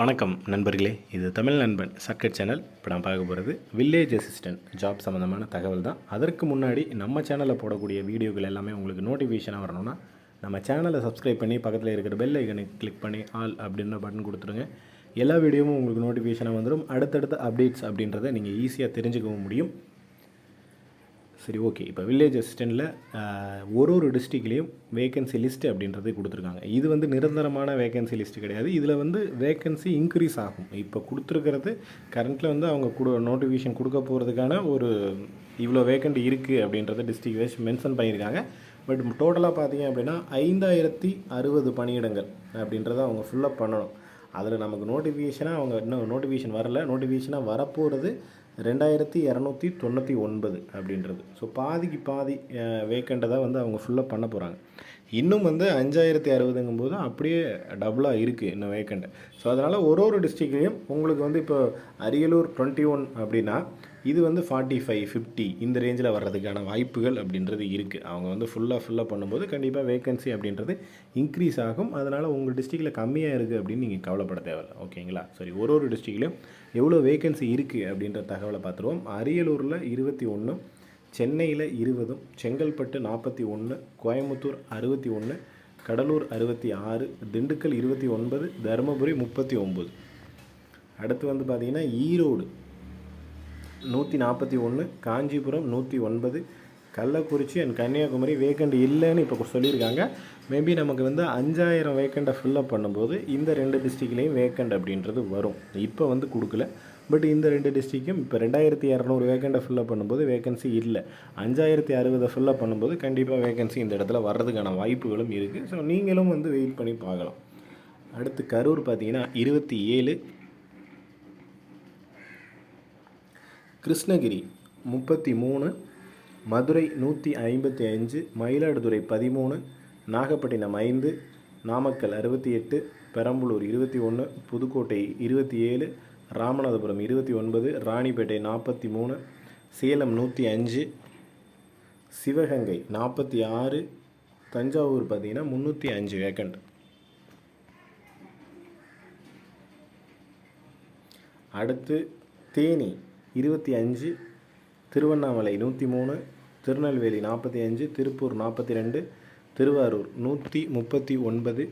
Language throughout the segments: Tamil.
வணக்கம் நண்பர்களே இது தமிழ் நண்பன் சர்க்கட் சேனல். இப்போ நான் பார்க்க போகிறது வில்லேஜ் அசிஸ்டன்ட் ஜாப் சம்மந்தமான தகவல் தான். அதற்கு முன்னாடி நம்ம சேனலில் போடக்கூடிய வீடியோக்கள் எல்லாமே உங்களுக்கு நோட்டிஃபிகேஷனாக வரணும்னா நம்ம சேனலை சப்ஸ்கிரைப் பண்ணி பக்கத்தில் இருக்கிற பெல் ஐக்கனை கிளிக் பண்ணி ஆல் அப்படின்ற பட்டன் கொடுத்துருங்க. எல்லா வீடியோவும் உங்களுக்கு நோட்டிஃபிகேஷனாக வந்துடும் அடுத்தடுத்த அப்டேட்ஸ் அப்படின்றத நீங்கள் ஈஸியாக தெரிஞ்சுக்கவும் முடியும். சரி ஓகே இப்போ வில்லேஜ் அசிஸ்டண்ட்டில் ஒரு ஒரு டிஸ்ட்ரிக்ட்லேயும் வேகன்சி லிஸ்ட் அப்படின்றது கொடுத்துருக்காங்க. இது வந்து நிரந்தரமான வேகன்சி லிஸ்ட் கிடையாது. இதில் வந்து வேகன்சி இன்க்ரீஸ் ஆகும். இப்போ கொடுத்துருக்கிறது கரண்ட்டில் வந்து அவங்க கொடு நோட்டிஃபிகேஷன் கொடுக்க போகிறதுக்கான ஒரு இவ்வளோ வேக்கண்ட் இருக்குது அப்படின்றத டிஸ்ட்ரிக் வைஸ் மென்ஷன் பண்ணியிருக்காங்க. பட் டோட்டலாக பார்த்தீங்க அப்படின்னா ஐந்தாயிரத்தி அறுபது பணியிடங்கள் அப்படின்றத அவங்க ஃபுல்லப் பண்ணணும். அதில் நமக்கு நோட்டிஃபிகேஷனாக அவங்க இன்னும் நோட்டிஃபிகேஷன் வரல. நோட்டிஃபிகேஷனாக வரப்போகிறது ரெண்டாயிரத்தி இரநூத்தி தொண்ணூற்றி ஒன்பது அப்படின்றது. ஸோ பாதிக்கு பாதி வேக்கண்ட்டை தான் வந்து அவங்க ஃபுல்லாக பண்ண போகிறாங்க இன்னும் வந்து அஞ்சாயிரத்தி அறுபதுங்கும் போது அப்படியே டபுளாக இருக்குது இன்னும் வேக்கண்ட்டு ஸோ அதனால் ஒரு ஒரு டிஸ்ட்ரிக்ட்லேயும் உங்களுக்கு வந்து இப்போ அரியலூர் டுவெண்ட்டி ஒன் அப்படின்னா இது வந்து ஃபார்ட்டி ஃபைவ் ஃபிஃப்டி இந்த ரேஞ்சில் வர்றதுக்கான வாய்ப்புகள் அப்படின்றது இருக்குது அவங்க வந்து ஃபுல்லாக ஃபுல்லாக பண்ணும்போது கண்டிப்பாக வேகன்சி அப்படின்றது இன்க்ரீஸ் ஆகும். அதனால் உங்கள் டிஸ்ட்ரிக்டில் கம்மியாக இருக்குது அப்படின்னு நீங்கள் கவலைப்பட தேவையில்லை. ஓகேங்களா சரி ஒரு ஒரு டிஸ்ட்ரிக்ட்லேயும் எவ்வளோ வேகன்சி இருக்குது அப்படின்ற தகவலை பார்த்துருவோம். அரியலூரில் இருபத்தி ஒன்று சென்னையில் இருபதும் செங்கல்பட்டு நாற்பத்தி ஒன்று கோயம்புத்தூர் அறுபத்தி ஒன்று கடலூர் அறுபத்தி ஆறு திண்டுக்கல் இருபத்தி ஒன்பது தருமபுரி முப்பத்தி ஒம்பது அடுத்து வந்து பார்த்திங்கன்னா ஈரோடு நூற்றி நாற்பத்தி ஒன்று காஞ்சிபுரம் நூற்றி ஒன்பது கள்ளக்குறிச்சி அண்ட் கன்னியாகுமரி வேக்கண்ட் இல்லைன்னு இப்போ சொல்லியிருக்காங்க. மேபி நமக்கு வந்து அஞ்சாயிரம் வேக்கண்ட்டை ஃபில்லப் பண்ணும்போது இந்த ரெண்டு டிஸ்ட்ரிக்ட்லேயும் வேக்கண்ட் அப்படின்றது வரும். இப்போ வந்து கொடுக்கல. பட் இந்த ரெண்டு டிஸ்ட்ரிக்கும் இப்போ ரெண்டாயிரத்தி இரநூறு வேக்கண்ட்டை ஃபில்லப் பண்ணும்போது வேகன்சி இல்லை. அஞ்சாயிரத்தி அறுபதை ஃபில்லப் பண்ணும்போது கண்டிப்பாக வேகன்சி இந்த இடத்துல வர்றதுக்கான வாய்ப்புகளும் இருக்குது ஸோ நீங்களும் வந்து வெயிட் பண்ணி பார்க்கலாம். அடுத்து கரூர் பார்த்தீங்கன்னா இருபத்தி ஏழு. கிருஷ்ணகிரி முப்பத்தி மூணு. மதுரை நூற்றி ஐம்பத்தி அஞ்சு மயிலாடுதுறை பதிமூணு நாகப்பட்டினம் ஐந்து நாமக்கல் அறுபத்தி எட்டு பெரம்பலூர் இருபத்தி ஒன்று புதுக்கோட்டை இருபத்தி ஏழு ராமநாதபுரம் இருபத்தி ஒன்பது ராணிப்பேட்டை நாற்பத்தி மூணு சேலம் நூற்றி அஞ்சு சிவகங்கை நாற்பத்தி ஆறு தஞ்சாவூர் பார்த்தீங்கன்னா முந்நூற்றி அஞ்சு வேக்கண்ட் அடுத்து தேனி இருபத்தி அஞ்சு திருவண்ணாமலை நூற்றி மூணு திருநெல்வேலி நாற்பத்தி அஞ்சு திருப்பூர் நாற்பத்தி ரெண்டு திருவாரூர் நூற்றி முப்பத்தி ஒன்பது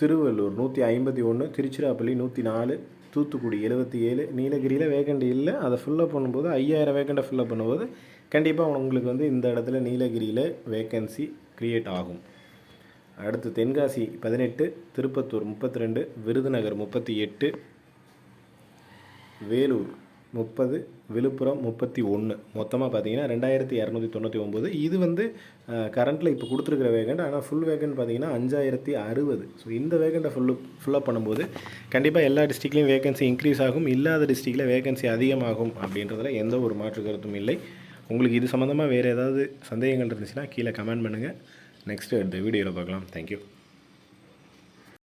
திருவள்ளூர் நூற்றி ஐம்பத்தி ஒன்று திருச்சிராப்பள்ளி நூற்றி நாலு தூத்துக்குடி எழுபத்தி ஏழு நீலகிரியில் வேகண்ட் இல்லை. அதை ஃபில்லப் பண்ணும்போது ஐயாயிரம் வேகண்டை ஃபில்லப் பண்ணும்போது கண்டிப்பாக உங்களுக்கு வந்து இந்த இடத்துல நீலகிரியில் வேக்கன்சி க்ரியேட் ஆகும். அடுத்து தென்காசி பதினெட்டு திருப்பத்தூர் முப்பத்தி ரெண்டு விருதுநகர் முப்பத்தி எட்டு வேலூர் முப்பது விழுப்புரம் முப்பத்தி ஒன்று மொத்தமாக பார்த்தீங்கன்னா ரெண்டாயிரத்தி இரநூத்தி தொண்ணூற்றி ஒம்பது இது வந்து கரண்ட்டில் இப்போ கொடுத்துருக்குற வேகண்ட். ஆனால் ஃபுல் வேகண்ட் பார்த்தீங்கன்னா அஞ்சாயிரத்தி அறுபது. ஸோ இந்த வேகண்ட்டை ஃபுல்லு ஃபுல்லப் பண்ணும்போது கண்டிப்பாக எல்லா டிஸ்ட்ரிக்ட்லேயும் வேகன்சி இன்க்ரீஸ் ஆகும். இல்லாத டிஸ்ட்ரிக்டில் வேகன்சி அதிகமாகும் அப்படின்றதுல எந்த ஒரு மாற்று கருத்தும் இல்லை. உங்களுக்கு இது சம்மந்தமாக வேறு ஏதாவது சந்தேகங்கள் இருந்துச்சுன்னா கீழே கமெண்ட் பண்ணுங்கள் நெக்ஸ்ட்டு அடுத்த வீடியோவில் பார்க்கலாம். தேங்க்யூ